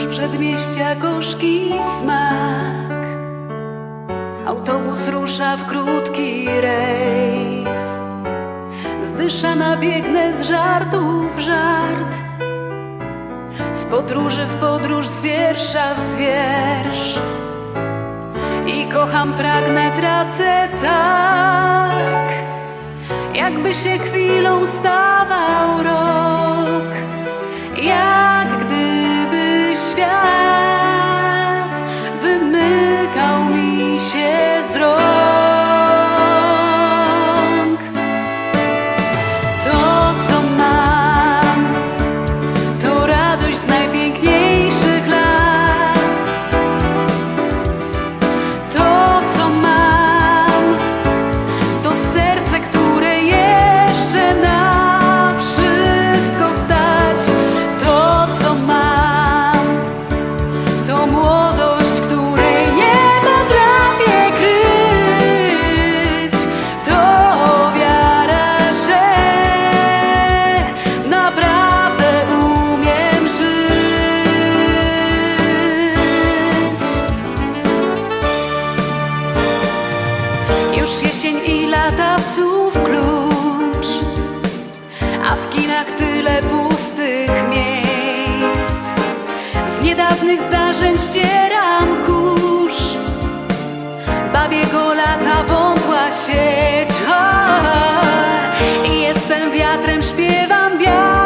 Już przedmieścia gorzki smak. Autobus rusza w krótki rejs. Zdyszana biegnę z żartu w żart. Z podróży w podróż, z wiersza w wiersz. I kocham, pragnę, tracę tak Jakby się chwilą stawał rok. Jak jesień i lata klucz A w kinach tyle pustych miejsc. Z niedawnych zdarzeń ścieram kurz Babiego lata wątła sieć. Ha, ha, ha. I jestem wiatrem, śpiewam wiatr.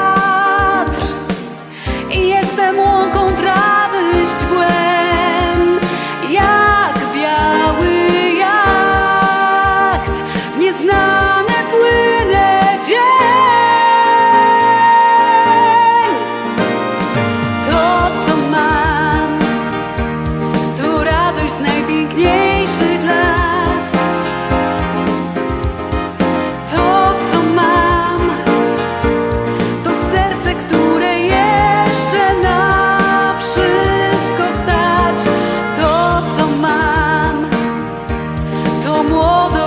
amour